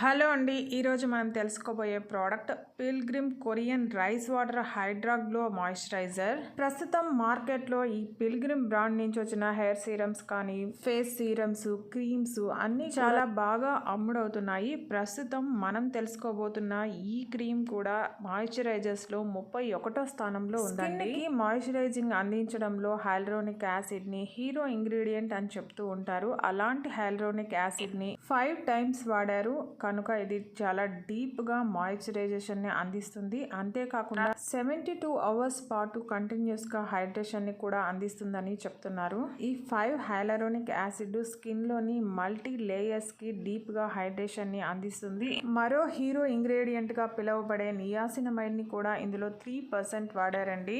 Hello అండి ఈరోజు మనం తెలుసుకోబోయే product Pilgrim Korean rice water hydra glow moisturiser. ప్రస్తుతం మార్కెట్లో ఈ పిల్గ్రిమ్ బ్రాండ్ నుంచి వచ్చిన హెయిర్ సీరమ్స్ కానీ ఫేస్ సీరమ్స్ క్రీమ్స్ అన్ని చాలా బాగా అమ్ముడవుతున్నాయి. ప్రస్తుతం మనం తెలుసుకోబోతున్న ఈ క్రీమ్ కూడా మాయిశ్చరైజర్స్లో ముప్పై ఒకటో స్థానంలో ఉందండి. మాయిశ్చరైజింగ్ అందించడంలో హైల్రోనిక్ యాసిడ్ని హీరో ఇంగ్రీడియంట్ అని చెప్తూ ఉంటారు. అలాంటి హైల్రోనిక్ యాసిడ్ని ఫైవ్ టైమ్స్ వాడారు. కనుక ఇది చాలా డీప్గా మాయిశ్చరైజేషన్ని అందిస్తుంది. అంతేకాకుండా సెవెంటీ టూ అవర్స్ పాటు కంటిన్యూస్గా హైడ్రేషన్ని కూడా అందిస్తుందని చెప్తున్నారు. ఈ ఫైవ్ హైలరోనిక్ యాసిడ్ స్కిన్లోని మల్టీ లేయర్స్కి డీప్గా హైడ్రేషన్ని అందిస్తుంది. మరో హీరో ఇంగ్రీడియంట్గా పిలువబడే నియాసినమైడ్ని కూడా ఇందులో త్రీ పర్సెంట్ వాడారండి.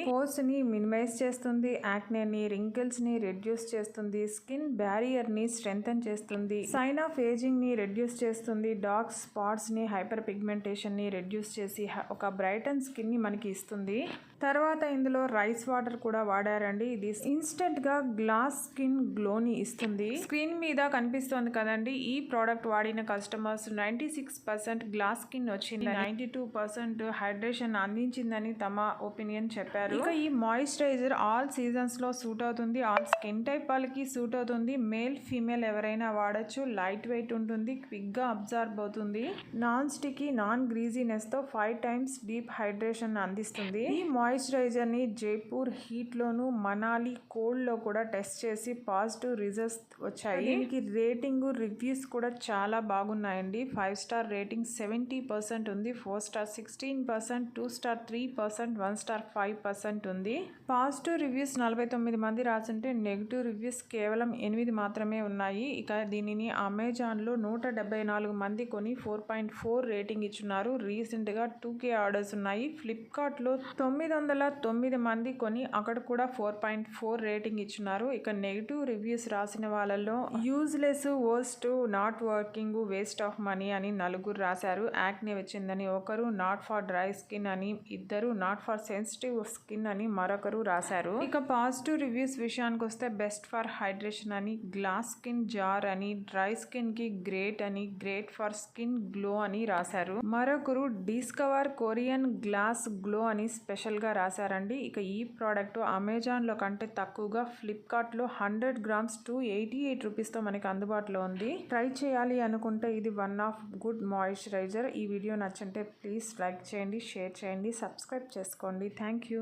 ని మినిమైజ్ చేస్తుంది యాక్నేని రింకిల్స్ని రెడ్యూస్ చేస్తుంది స్కిన్ బ్యారియర్ని స్ట్రెంగ్ చేస్తుంది సైన్ ఆఫ్ ఏజింగ్ని రెడ్యూస్ చేస్తుంది డార్క్ డార్క్ స్పాట్స్ని హైపర్ పిగ్మెంటేషన్ని రెడ్యూస్ చేసి ఒక బ్రైట్ అండ్ స్కిన్ని మనకి ఇస్తుంది. తర్వాత ఇందులో రైస్ వాటర్ కూడా వాడారండి. ఇది ఇన్స్టెంట్గా గ్లాస్ స్కిన్ గ్లోని ఇస్తుంది. స్క్రీన్ మీద కనిపిస్తుంది కదండి ఈ ప్రోడక్ట్ వాడిన customers ninety six percent glass skin వచ్చింది నైంటీ టూ పర్సెంట్ హైడ్రేషన్ అందించిందని తమ ఒపీనియన్ చెప్పారు. ఇక ఈ మాయిశ్చరైజర్ ఆల్ సీజన్స్లో సూట్ అవుతుంది. ఆల్ స్కిన్ టైప్ వాళ్ళకి సూట్ అవుతుంది. మేల్ ఫీమేల్ ఎవరైనా వాడచ్చు. లైట్ వెయిట్ ఉంటుంది. క్విక్గా అవుతుంది. నాన్ స్టికీ నాన్ గ్రీజీనెస్తో ఫైవ్ టైమ్స్ డీప్ హైడ్రేషన్ అందిస్తుంది. ఈ మాయిశ్చరైజర్ని జైపూర్ హీట్లోను మనాలి కోల్డ్లో కూడా టెస్ట్ చేసి పాజిటివ్ రిజల్ట్స్ వచ్చాయి. దీనికి రేటింగ్ రివ్యూస్ కూడా చాలా బాగున్నాయండి. Five star rating seventy percent ఉంది. Four star sixteen percent two star three percent one star five percent ఉంది. పాజిటివ్ రివ్యూస్ నలభై తొమ్మిది మంది రాసుంటే నెగిటివ్ రివ్యూస్ కేవలం ఎనిమిది మాత్రమే ఉన్నాయి. ఇక దీనిని అమెజాన్లో నూట డెబ్బై నాలుగు మంది తీసుకొని ఫోర్ పాయింట్ ఫోర్ రేటింగ్ ఇచ్చున్నారు. రీసెంట్గా టూ కే ఆర్డర్స్ ఉన్నాయి. ఫ్లిప్కార్ట్లో తొమ్మిది వందల తొమ్మిది మంది కొని అక్కడ కూడా ఫోర్ పాయింట్ ఫోర్ రేటింగ్ ఇచ్చినారు ఇక నెగిటివ్ రివ్యూస్ రాసిన వాళ్ళలో useless worst not working waste of money అని నలుగురు రాశారు. యాక్నే వచ్చిందని ఒకరు నాట్ ఫర్ డ్రై స్కిన్ అని ఇద్దరు నాట్ ఫర్ సెన్సిటివ్ స్కిన్ అని మరొకరు రాశారు. ఇక పాజిటివ్ రివ్యూస్ విషయానికి వస్తే బెస్ట్ ఫర్ హైడ్రేషన్ అని గ్లాస్ స్కిన్ జార్ అని డ్రై స్కిన్కి గ్రేట్ అని గ్రేట్ ఫర్ స్కిన్ గ్లో అని రాశారు. మరొకరు డిస్కవర్ కొరియన్ గ్లాస్ గ్లో అని స్పెషల్గా రాశారండి. ఇక ఈ ప్రోడక్ట్ అమెజాన్లో కంటే తక్కువగా ఫ్లిప్కార్ట్లో hundred grams two eighty eight రూపీస్తో మనకి అందుబాటులో ఉంది. ట్రై చేయాలి అనుకుంటే ఇది వన్ ఆఫ్ గుడ్ మాయిశ్చరైజర్. ఈ వీడియో నచ్చంటే ప్లీజ్ లైక్ చేయండి షేర్ చేయండి సబ్స్క్రైబ్ చేసుకోండి. Thank you.